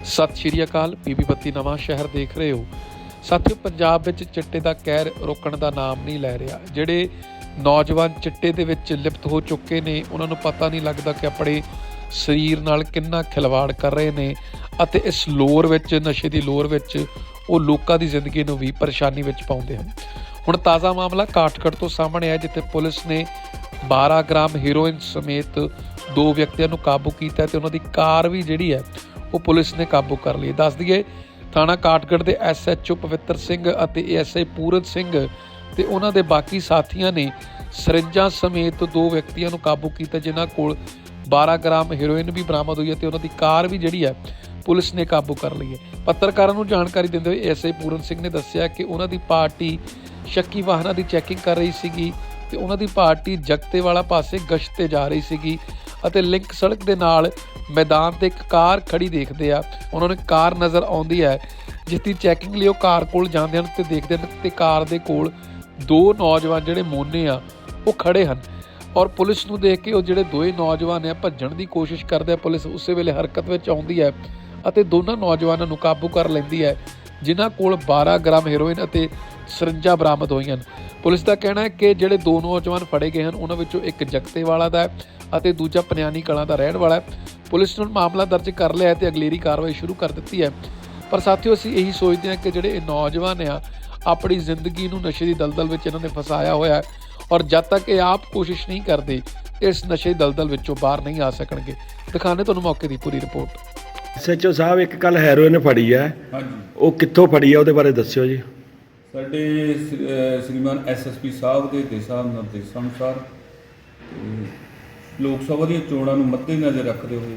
ਸਤਿ ਸ਼੍ਰੀ ਅਕਾਲ, ਪੀਪੀ ਬੱਤੀ ਨਵਾਂ ਸ਼ਹਿਰ ਦੇਖ ਰਹੇ ਹੋ। ਸਾਥੀਓ, ਪੰਜਾਬ ਵਿੱਚ ਚਿੱਟੇ ਦਾ ਕਹਿਰ ਰੋਕਣ ਦਾ ਨਾਮ ਨਹੀਂ ਲੈ ਰਿਹਾ। ਜਿਹੜੇ ਨੌਜਵਾਨ ਚਿੱਟੇ ਦੇ ਵਿੱਚ ਲਿਪਤ ਹੋ ਚੁੱਕੇ ਨੇ, ਉਹਨਾਂ ਨੂੰ ਪਤਾ ਨਹੀਂ ਲੱਗਦਾ ਕਿ ਆਪਣੇ ਸਰੀਰ ਨਾਲ ਕਿੰਨਾ ਖਿਲਵਾੜ ਕਰ ਰਹੇ ਨੇ ਅਤੇ ਇਸ ਲੋਰ ਵਿੱਚ, ਨਸ਼ੇ ਦੀ ਲੋਰ ਵਿੱਚ ਉਹ ਲੋਕਾਂ ਦੀ ਜ਼ਿੰਦਗੀ ਨੂੰ ਵੀ ਪਰੇਸ਼ਾਨੀ ਵਿੱਚ ਪਾਉਂਦੇ ਹਨ। ਹੁਣ ਤਾਜ਼ਾ ਮਾਮਲਾ ਕਾਠਗੜ੍ਹ ਤੋਂ ਸਾਹਮਣੇ ਆਇਆ, ਜਿੱਥੇ ਪੁਲਿਸ ਨੇ 12 ਗ੍ਰਾਮ ਹੀਰੋਇਨ ਸਮੇਤ ਦੋ ਵਿਅਕਤੀਆਂ ਨੂੰ ਕਾਬੂ ਕੀਤਾ ਤੇ ਉਹਨਾਂ ਦੀ ਕਾਰ ਵੀ ਜਿਹੜੀ ਹੈ ਉਹ ਪੁਲਿਸ ਨੇ ਕਾਬੂ ਕਰ ਲਈ। ਦੱਸ ਦਈਏ, ਥਾਣਾ ਕਾਠਗੜ੍ਹ ਦੇ ਐਸਐਚਓ ਪਵਿੱਤਰ ਸਿੰਘ ਅਤੇ ਏਐਸਆਈ ਪੂਰਨ ਸਿੰਘ ਤੇ ਉਹਨਾਂ ਦੇ ਬਾਕੀ ਸਾਥੀਆਂ ਨੇ ਸਰਿੰਜਾਂ ਸਮੇਤ ਦੋ ਵਿਅਕਤੀਆਂ ਨੂੰ ਕਾਬੂ ਕੀਤਾ, ਜਿਨ੍ਹਾਂ ਕੋਲ 12 ਗ੍ਰਾਮ ਹੈਰੋਇਨ ਵੀ ਬਰਾਮਦ ਹੋਈ ਹੈ ਤੇ ਉਹਨਾਂ ਦੀ ਕਾਰ ਵੀ ਜਿਹੜੀ ਹੈ, ਪੁਲਿਸ ਨੇ ਕਾਬੂ ਕਰ ਲਈ ਹੈ। ਪੱਤਰਕਾਰਾਂ ਨੂੰ ਜਾਣਕਾਰੀ ਦਿੰਦੇ ਹੋਏ ਐਸਆਈ ਪੂਰਨ ਸਿੰਘ ਨੇ ਦੱਸਿਆ ਕਿ ਉਹਨਾਂ ਦੀ ਪਾਰਟੀ ਸ਼ੱਕੀ ਵਾਹਨਾਂ ਦੀ ਚੈਕਿੰਗ ਕਰ ਰਹੀ ਸੀਗੀ ਤੇ ਉਹਨਾਂ ਦੀ ਪਾਰਟੀ ਜਗਤੇ ਵਾਲਾ ਪਾਸੇ ਗਸ਼ਤ ਤੇ ਜਾ ਰਹੀ ਸੀਗੀ। ਅਤੇ ਲਿੰਕ ਸੜਕ ਦੇ ਨਾਲ ਮੈਦਾਨ ਤੇ ਇੱਕ ਕਾਰ ਖੜੀ ਦੇਖਦੇ ਆ। ਉਹਨਾਂ ਨੂੰ ਕਾਰ ਨਜ਼ਰ ਆਉਂਦੀ ਹੈ, ਜਿਸ ਦੀ ਚੈਕਿੰਗ ਲਈ ਉਹ ਕਾਰ ਕੋਲ ਜਾਂਦੇ ਹਨ ਤੇ ਦੇਖਦੇ ਹਨ ਤੇ ਕਾਰ ਦੇ ਕੋਲ ਦੋ ਨੌਜਵਾਨ ਜਿਹੜੇ ਮੋਨੇ ਆ, ਉਹ ਖੜੇ ਹਨ ਔਰ ਪੁਲਿਸ ਨੂੰ ਦੇਖ ਕੇ ਉਹ ਜਿਹੜੇ ਦੋਏ ਨੌਜਵਾਨ ਆ, ਭੱਜਣ ਦੀ ਕੋਸ਼ਿਸ਼ ਕਰਦੇ ਆ। ਪੁਲਿਸ ਉਸੇ ਵੇਲੇ ਹਰਕਤ ਵਿੱਚ ਆਉਂਦੀ ਹੈ ਅਤੇ ਦੋਨਾਂ ਨੌਜਵਾਨਾਂ ਨੂੰ ਕਾਬੂ ਕਰ ਲੈਂਦੀ ਹੈ, ਜਿਨ੍ਹਾਂ ਕੋਲ 12 ਗ੍ਰਾਮ ਹੈਰੋਇਨ ਅਤੇ ਸਰਿੰਜਾਂ ਬਰਾਮਦ ਹੋਈਆਂ ਹਨ। ਪੁਲਿਸ ਦਾ ਕਹਿਣਾ ਹੈ ਕਿ ਜਿਹੜੇ ਦੋ ਨੌਜਵਾਨ ਫੜੇ ਗਏ ਹਨ ਉਹਨਾਂ ਵਿੱਚੋਂ ਇੱਕ ਜਗਤੇ ਵਾਲਾ ਦਾ ਹੈ ਅਤੇ ਦੂਜਾ ਪਨਿਆਨੀ ਕਲਾਂ ਦਾ ਰਹਿਣ ਵਾਲਾ ਹੈ। ਪੁਲਿਸ ਨੇ ਮਾਮਲਾ ਦਰਜ ਕਰ ਲਿਆ ਹੈ ਤੇ ਅਗਲੇਰੀ ਕਾਰਵਾਈ ਸ਼ੁਰੂ ਕਰ ਦਿੱਤੀ ਹੈ। ਪਰ ਸਾਥੀਓ ਅਸੀਂ ਇਹੀ ਸੋਚਦੇ ਹਾਂ ਕਿ ਜਿਹੜੇ ਇਹ ਨੌਜਵਾਨ ਆ ਆਪਣੀ ਜ਼ਿੰਦਗੀ ਨੂੰ ਨਸ਼ੇ ਦੀ ਦਲਦਲ ਵਿੱਚ ਇਹਨਾਂ ਨੇ ਫਸਾਇਆ ਹੋਇਆ ਹੈ ਔਰ ਜਦ ਤੱਕ ਇਹ ਆਪ ਕੋਸ਼ਿਸ਼ ਨਹੀਂ ਕਰਦੇ ਇਸ ਨਸ਼ੇ ਦੀ ਦਲਦਲ ਵਿੱਚੋਂ ਬਾਹਰ ਨਹੀਂ ਆ ਸਕਣਗੇ। ਦਿਖਾਣੇ ਤੁਹਾਨੂੰ ਮੌਕੇ ਦੀ ਪੂਰੀ ਰਿਪੋਰਟ। ਸੱਚੋ ਸਾਹਿਬ ਇੱਕ ਕੱਲ ਹੈਰੋਇਨ ਫੜੀ ਹੈ। ਹਾਂਜੀ। ਉਹ ਕਿੱਥੋਂ ਫੜੀ ਹੈ ਉਹਦੇ ਬਾਰੇ ਦੱਸਿਓ ਜੀ। ਸਾਡੇ ਸ- ਅਹ, ਸ਼੍ਰੀਮਾਨ ਐਸਐਸਪੀ ਸਾਹਿਬ ਦੇ ਦਿਸ਼ਾ ਨਿਰਦੇਸ਼ਾਂ ਅਨੁਸਾਰ ਲੋਕ ਸਭਾ ਦੀਆਂ ਚੋਣਾਂ ਨੂੰ ਮੱਦੇਨਜ਼ਰ ਰੱਖਦੇ ਹੋਏ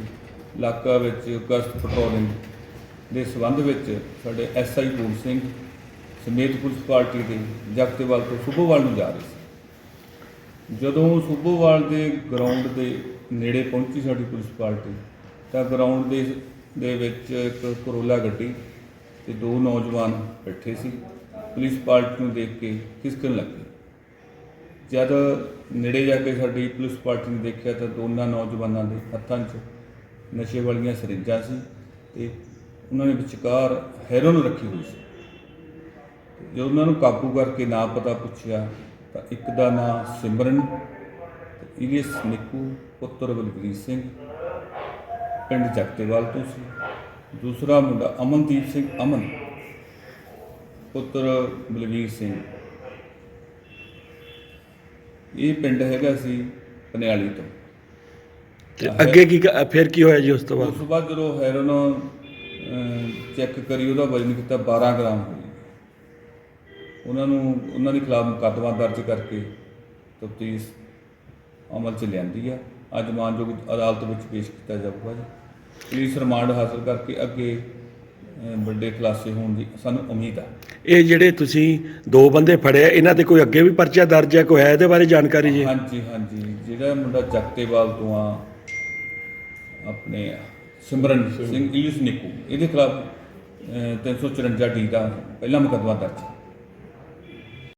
ਇਲਾਕਾ ਵਿੱਚ ਗਸ਼ਤ ਪੈਟਰੋਲਿੰਗ ਦੇ ਸਬੰਧ ਵਿੱਚ ਸਾਡੇ ਐਸਆਈ ਪੂਰਨ ਸਿੰਘ ਸਮੇਤ ਪੁਲਿਸ ਪਾਰਟੀ ਦੇ ਜਗਤੇਵਾਲ ਤੋਂ ਸੁਬੋਵਾਲ ਨੂੰ ਜਾ ਰਹੇ ਸੀ। ਜਦੋਂ ਸੁਬੋਵਾਲ ਦੇ ਗਰਾਊਂਡ ਦੇ ਨੇੜੇ ਪਹੁੰਚੀ ਸਾਡੀ ਪੁਲਿਸ ਪਾਰਟੀ, ਤਾਂ ਗਰਾਊਂਡ ਦੇ ਦੇ ਵਿੱਚ ਇੱਕ ਕਰੋਲਾ ਗੱਡੀ ਤੇ ਦੋ ਨੌਜਵਾਨ ਬੈਠੇ ਸੀ। ਪੁਲਿਸ ਪਾਰਟੀ ਨੂੰ ਦੇਖ ਕੇ ਖਿਸਕਣ ਲੱਗੇ ਜਦ ਨੇੜੇ ਜਾ ਕੇ ਸਾਡੀ ਪੁਲਿਸ ਪਾਰਟੀ ਨੇ ਦੇਖਿਆ ਤਾਂ ਦੋਨਾਂ ਨੌਜਵਾਨਾਂ ਦੇ ਹੱਥਾਂ 'ਚ ਨਸ਼ੇ ਵਾਲੀਆਂ ਸਰਿੰਜਾਂ ਸੀ ਤੇ ਉਹਨਾਂ ਨੇ ਵਿਚਕਾਰ ਹੈਰੋਨ ਰੱਖੀ ਹੋਈ ਸੀ। ਜਦੋਂ ਉਹਨਾਂ ਨੂੰ ਕਾਬੂ ਕਰਕੇ ਨਾਂ ਪਤਾ ਪੁੱਛਿਆ ਤਾਂ ਇੱਕ ਦਾ ਨਾਂ ਸਿਮਰਨ ਤੇ ਇਲੀਸ ਨਿੱਕੂ ਪੁੱਤਰ ਬਲਬੀਰ ਸਿੰਘ ਪਿੰਡ ਜਗਤੇਵਾਲ ਤੋਂ ਸੀ। ਦੂਸਰਾ ਮੁੰਡਾ ਅਮਨਦੀਪ ਸਿੰਘ ਅਮਨ ਪੁੱਤਰ ਬਲਵੀਰ ਸਿੰਘ। ਇਹ ਪਿੰਡ ਹੈਗਾ ਸੀ ਪਨਿਆਲੀ ਤੋਂ। ਤੇ ਅੱਗੇ ਕੀ ਫਿਰ ਕੀ ਹੋਇਆ ਜੀ ਉਸ ਤੋਂ ਉਸ ਬਾਅਦ ਤੋਂ ਬਾਅਦ ਜਦੋਂ ਹੈਰੋਨ ਚੈੱਕ ਕਰੀ ਉਹਦਾ ਵਜ਼ਨ ਕੀਤਾ 12 ਗ੍ਰਾਮ ਉਹਨਾਂ ਨੂੰ ਉਹਨਾਂ ਦੇ ਖਿਲਾਫ ਮੁਕੱਦਮਾ ਦਰਜ ਕਰਕੇ ਤਫਤੀਸ਼ ਅਮਲ 'ਚ ਲਿਆਂਦੀ ਆ। ਅੱਜ ਮਾਨਯੋਗ ਅਦਾਲਤ ਵਿੱਚ ਪੇਸ਼ ਕੀਤਾ ਜਾਊਗਾ ਜੀ। ਪੁਲਿਸ ਰਿਮਾਂਡ ਹਾਸਲ ਕਰਕੇ ਅੱਗੇ ਵੱਡੇ ਖੁਲਾਸੇ ਹੋਣ ਦੀ ਸਾਨੂੰ ਉਮੀਦ ਆ। ਇਹ ਜਿਹੜੇ ਤੁਸੀਂ ਦੋ ਬੰਦੇ ਫੜੇ ਆ ਇਹਨਾਂ ਤੇ ਕੋਈ ਅੱਗੇ ਵੀ ਪਰਚਾ ਦਰਜ ਹੈ ਕੋਈ ਹੈ ਇਹਦੇ ਬਾਰੇ ਜਾਣਕਾਰੀ ਜੀ? ਹਾਂਜੀ ਹਾਂਜੀ। ਜਿਹੜਾ ਮੁੰਡਾ ਜਗਤੇਵਾਲ ਤੋਂ ਆ ਆਪਣੇ ਸਿਮਰਨ ਸਿੰਘ ਇਲਿਸ ਨਿੱਕੂ ਇਹਦੇ ਖਿਲਾਫ ਅਹ, 354 ਡੀ ਦਾ ਪਹਿਲਾ ਮੁਕੱਦਮਾ ਦਰਜ ਹੈ